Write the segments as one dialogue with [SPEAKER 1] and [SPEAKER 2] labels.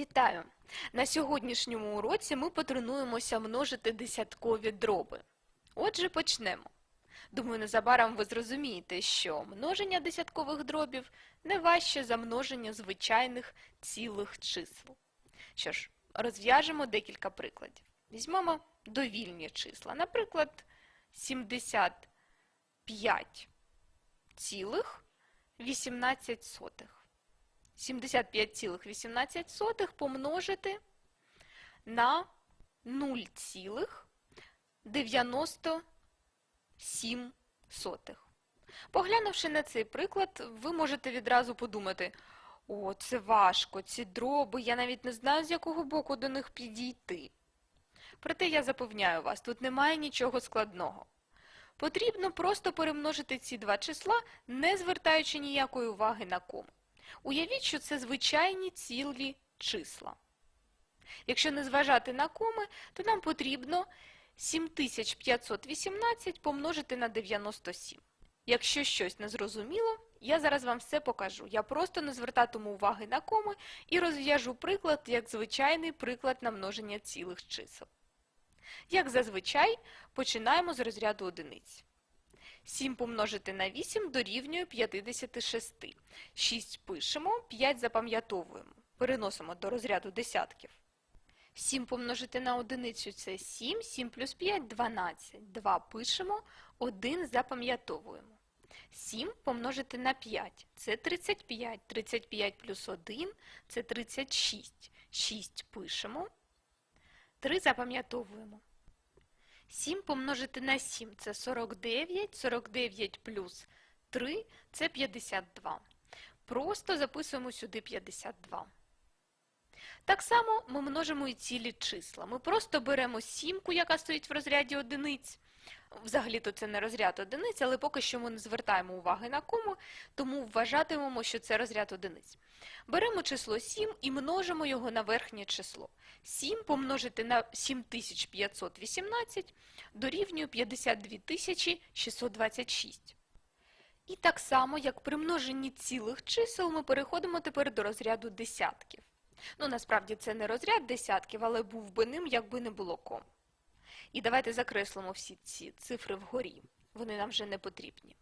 [SPEAKER 1] Вітаю! На сьогоднішньому уроці ми потренуємося множити десяткові дроби. Отже, почнемо. Думаю, незабаром ви зрозумієте, що множення десяткових дробів не важче за множення звичайних цілих чисел. Що ж, розв'яжемо декілька прикладів. Візьмемо довільні числа. Наприклад, 75 цілих 18 сотих. 75,18 помножити на 0,97. Поглянувши на цей приклад, ви можете відразу подумати, о, це важко, ці дроби, я навіть не знаю, з якого боку до них підійти. Проте я запевняю вас, тут немає нічого складного. Потрібно просто перемножити ці два числа, не звертаючи ніякої уваги на кому. Уявіть, що це звичайні цілі числа. Якщо не зважати на коми, то нам потрібно 7518 помножити на 97. Якщо щось не зрозуміло, я зараз вам все покажу. Я просто не звертатиму уваги на коми і розв'яжу приклад як звичайний приклад на множення цілих чисел. Як зазвичай, починаємо з розряду одиниць. 7 помножити на 8 дорівнює 56. 6 пишемо, 5 запам'ятовуємо. Переносимо до розряду десятків. 7 помножити на одиницю – це 7, 7 плюс 5 – 12. 2 пишемо, 1 запам'ятовуємо. 7 помножити на 5 – це 35. 35 плюс 1 – це 36. 6 пишемо, 3 запам'ятовуємо. 7 помножити на 7 – це 49, 49 плюс 3 – це 52. Просто записуємо сюди 52. Так само ми множимо і цілі числа. Ми просто беремо сімку, яка стоїть в розряді одиниць. Взагалі-то це не розряд одиниць, але поки що ми не звертаємо уваги на кому, тому вважатимемо, що це розряд одиниць. Беремо число 7 і множимо його на верхнє число. 7 помножити на 7518 дорівнює 52 626. І так само, як при множенні цілих чисел, ми переходимо тепер до розряду десятків. Ну, насправді це не розряд десятків, але був би ним, якби не було ком. І давайте закреслимо всі ці цифри вгорі. Вони нам вже не потрібні.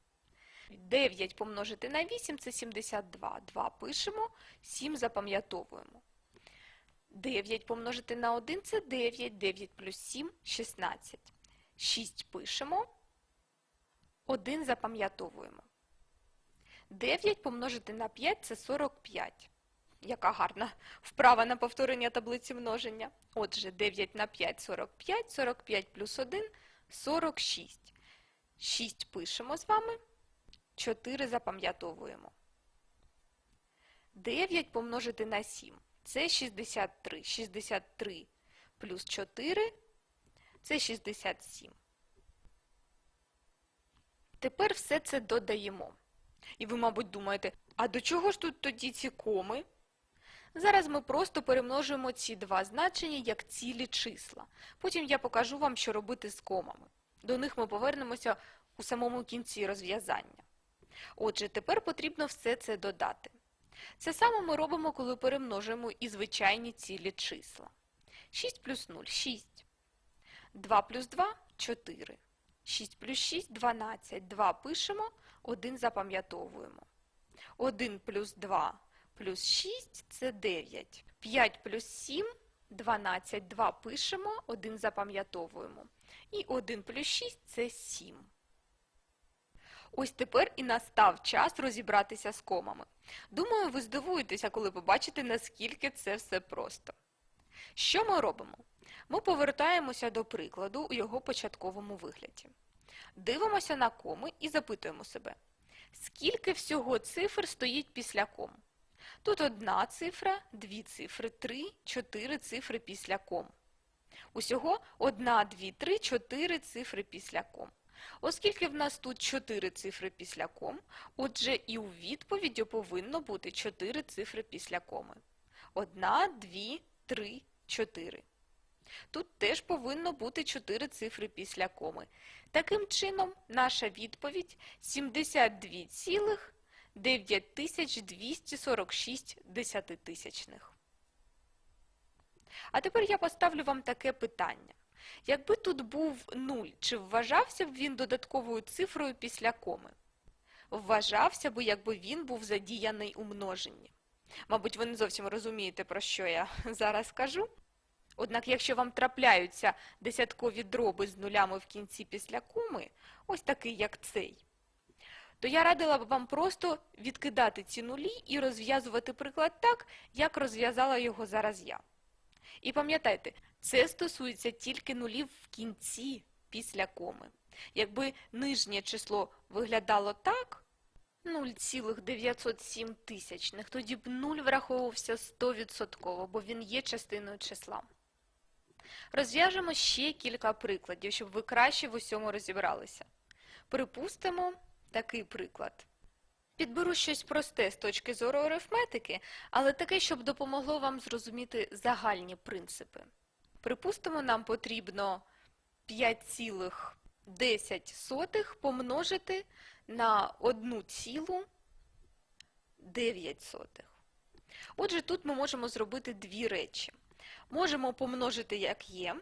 [SPEAKER 1] 9 помножити на 8 – це 72. 2 пишемо, 7 запам'ятовуємо. 9 помножити на 1 – це 9. 9 плюс 7 – 16. 6 пишемо, 1 запам'ятовуємо. 9 помножити на 5 – це 45. Яка гарна вправа на повторення таблиці множення. Отже, 9 на 5 – 45, 45 плюс 1 – 46. 6 пишемо з вами, 4 запам'ятовуємо. 9 помножити на 7 – це 63. 63 плюс 4 – це 67. Тепер все це додаємо. І ви, мабуть, думаєте, а до чого ж тут тоді ці коми? Зараз ми просто перемножуємо ці два значення як цілі числа. Потім я покажу вам, що робити з комами. До них ми повернемося у самому кінці розв'язання. Отже, тепер потрібно все це додати. Це саме ми робимо, коли перемножуємо і звичайні цілі числа. 6 плюс 0 – 6. 2 плюс 2 – 4. 6 плюс 6 – 12. 2 пишемо, 1 запам'ятовуємо. 1 плюс 2 плюс 6 – це 9. 5 плюс 7 – 12. 2 пишемо, 1 запам'ятовуємо. І 1 плюс 6 – це 7. Ось тепер і настав час розібратися з комами. Думаю, ви здивуєтеся, коли побачите, наскільки це все просто. Що ми робимо? Ми повертаємося до прикладу у його початковому вигляді. Дивимося на коми і запитуємо себе, скільки всього цифр стоїть після ком? Тут одна цифра, дві цифри, три, чотири цифри після ком. Усього одна, дві, три, чотири цифри після ком. Оскільки в нас тут 4 цифри після ком, отже і у відповіді повинно бути 4 цифри після коми. Одна, дві, три, чотири. Тут теж повинно бути 4 цифри після коми. Таким чином, наша відповідь 72,9246 десятитисячних. А тепер я поставлю вам таке питання. Якби тут був 0, чи вважався б він додатковою цифрою після коми? Вважався б, якби він був задіяний у множенні. Мабуть, ви не зовсім розумієте, про що я зараз кажу. Однак, якщо вам трапляються десяткові дроби з нулями в кінці після коми, ось такий, як цей, то я радила б вам просто відкидати ці нулі і розв'язувати приклад так, як розв'язала його зараз я. І пам'ятайте, це стосується тільки нулів в кінці після коми. Якби нижнє число виглядало так, 0,907 тисячних, тоді б 0 враховувався 100%, бо він є частиною числа. Розв'яжемо ще кілька прикладів, щоб ви краще в усьому розібралися. Припустимо такий приклад. Підберу щось просте з точки зору арифметики, але таке, щоб допомогло вам зрозуміти загальні принципи. Припустимо, нам потрібно 5,10 помножити на 1,9. Отже, тут ми можемо зробити дві речі. Можемо помножити як є.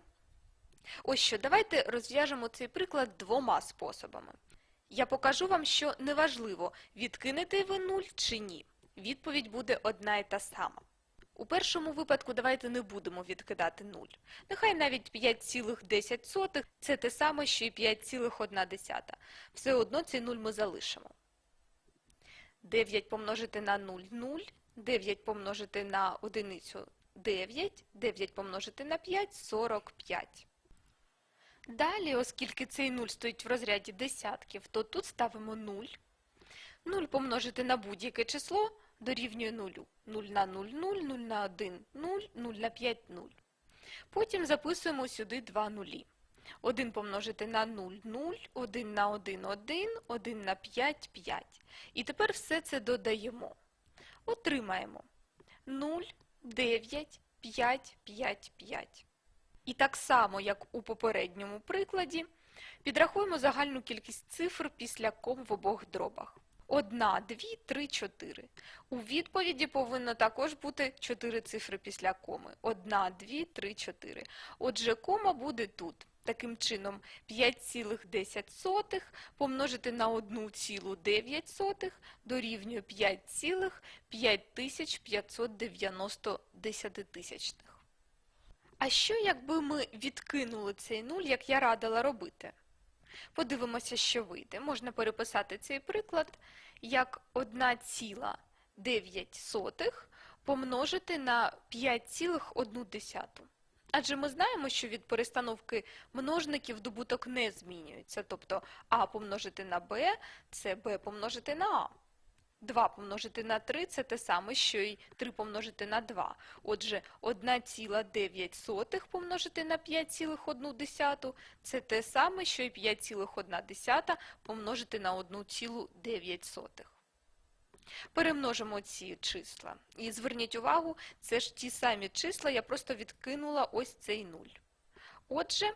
[SPEAKER 1] Ось що, давайте розв'яжемо цей приклад двома способами. Я покажу вам, що неважливо, відкинете ви 0 чи ні. Відповідь буде одна і та сама. У першому випадку давайте не будемо відкидати 0. Нехай навіть 5,10 це те саме, що і 5,1. Все одно цей 0 ми залишимо. 9 помножити на 0 – 0, 9 помножити на одиницю – 9, 9 помножити на 5 – 45. Далі, оскільки цей 0 стоїть в розряді десятків, то тут ставимо 0. 0 помножити на будь-яке число дорівнює 0. 0 на 0 – 0, 0 на 1 – 0, 0 на 5 – 0. Потім записуємо сюди два нулі. 1 помножити на 0 – 0, 1 на 1 – 1, 1 на 5 – 5. І тепер все це додаємо. Отримаємо 0, 9, 5, 5, 5. І так само, як у попередньому прикладі, підрахуємо загальну кількість цифр після ком в обох дробах. 1, 2, 3, 4. У відповіді повинно також бути 4 цифри після коми. 1, 2, 3, 4. Отже, кома буде тут. Таким чином, 5,10 помножити на 1,9 дорівнює 5,5590 десятитисячних. А що, якби ми відкинули цей нуль, як я радила робити? Подивимося, що вийде. Можна переписати цей приклад як 1,9 помножити на 5,1. Адже ми знаємо, що від перестановки множників добуток не змінюється. Тобто а помножити на b – це b помножити на а. 2 помножити на 3 – це те саме, що й 3 помножити на 2. Отже, 1,9 помножити на 5,1 – це те саме, що й 5,1 помножити на 1,9. Перемножимо ці числа. І зверніть увагу, це ж ті самі числа, я просто відкинула ось цей 0. Отже,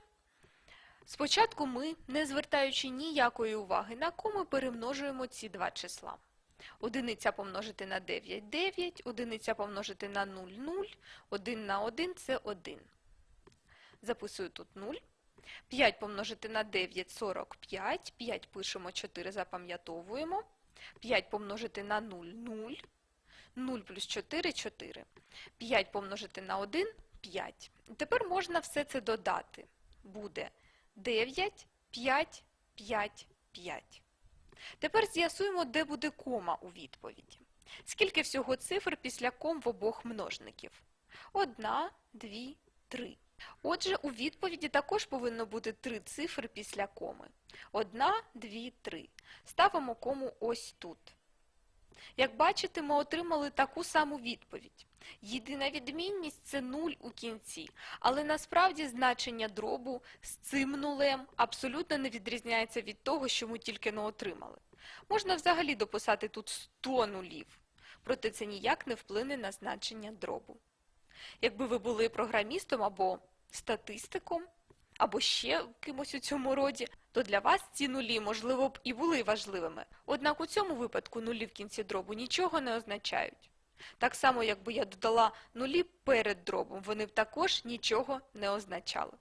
[SPEAKER 1] спочатку ми, не звертаючи ніякої уваги на коми, перемножуємо ці два числа. Одиниця помножити на 9 – 9, одиниця помножити на 0 – 0, 1 на 1 – це 1. Записую тут 0. 5 помножити на 9 – 45, 5 пишемо, 4 запам'ятовуємо. 5 помножити на 0 – 0, 0 плюс 4 – 4. 5 помножити на 1 – 5. Тепер можна все це додати. Буде 9, 5, 5, 5. Тепер з'ясуємо, де буде кома у відповіді. Скільки всього цифр після ком в обох множників? Одна, дві, три. Отже, у відповіді також повинно бути три цифри після коми. Одна, дві, три. Ставимо кому ось тут. Як бачите, ми отримали таку саму відповідь. Єдина відмінність – це 0 у кінці, але насправді значення дробу з цим нулем абсолютно не відрізняється від того, що ми тільки не отримали. Можна взагалі дописати тут 100 нулів, проте це ніяк не вплине на значення дробу. Якби ви були програмістом або статистиком, або ще кимось у цьому роді, то для вас ці нулі, можливо, б і були важливими. Однак у цьому випадку нулі в кінці дробу нічого не означають. Так само, якби я додала нулі перед дробом, вони б також нічого не означали.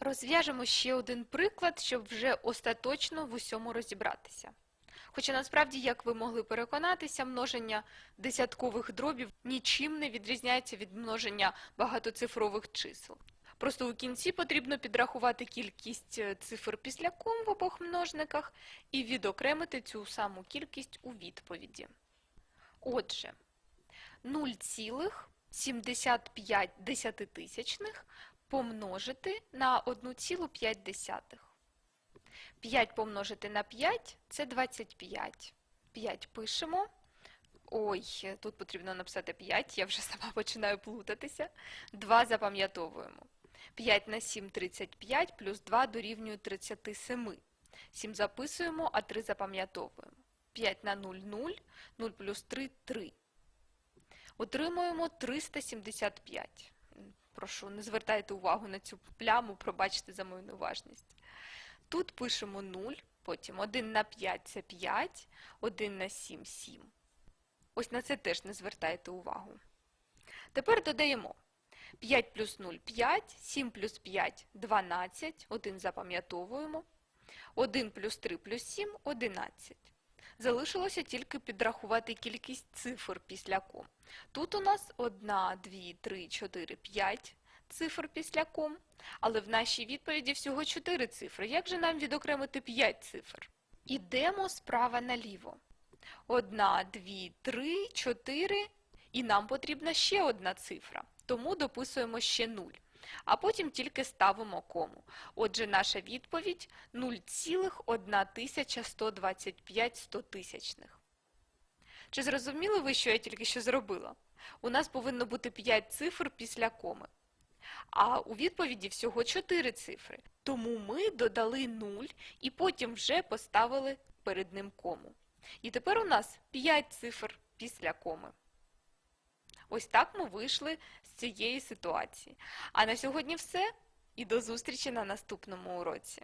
[SPEAKER 1] Розв'яжемо ще один приклад, щоб вже остаточно в усьому розібратися. Хоча насправді, як ви могли переконатися, множення десяткових дробів нічим не відрізняється від множення багатоцифрових чисел. Просто у кінці потрібно підрахувати кількість е, цифр після ком в обох множниках і відокремити цю саму кількість у відповіді. Отже, 0,75 десятитисячних помножити на 1,5. 5 помножити на 5 – це 25. 5 пишемо. Ой, тут потрібно написати 5, я вже сама починаю плутатися. 2 запам'ятовуємо. 5 на 7 – 35, плюс 2 дорівнює 37. 7 записуємо, а 3 запам'ятовуємо. 5 на 0 – 0, 0 плюс 3 – 3. Отримуємо 375. Прошу, не звертайте увагу на цю пляму, пробачте за мою неуважність. Тут пишемо 0, потім 1 на 5 – це 5, 1 на 7 – 7. Ось на це теж не звертайте увагу. Тепер додаємо 5 плюс 0 – 5, 7 плюс 5 – 12, 1 запам'ятовуємо, 1 плюс 3 плюс 7 – 11. Залишилося тільки підрахувати кількість цифр після ком. Тут у нас 1, 2, 3, 4, 5 цифр після ком, але в нашій відповіді всього 4 цифри. Як же нам відокремити 5 цифр? Ідемо справа наліво. 1, 2, 3, 4 і нам потрібна ще одна цифра, тому дописуємо ще 0. А потім тільки ставимо кому. Отже, наша відповідь 0,1125 стотисячних. Чи зрозуміли ви, що я тільки що зробила? У нас повинно бути 5 цифр після коми. А у відповіді всього 4 цифри. Тому ми додали 0 і потім вже поставили перед ним кому. І тепер у нас 5 цифр після коми. Ось так ми вийшли з цієї ситуації. А на сьогодні все. І до зустрічі на наступному уроці.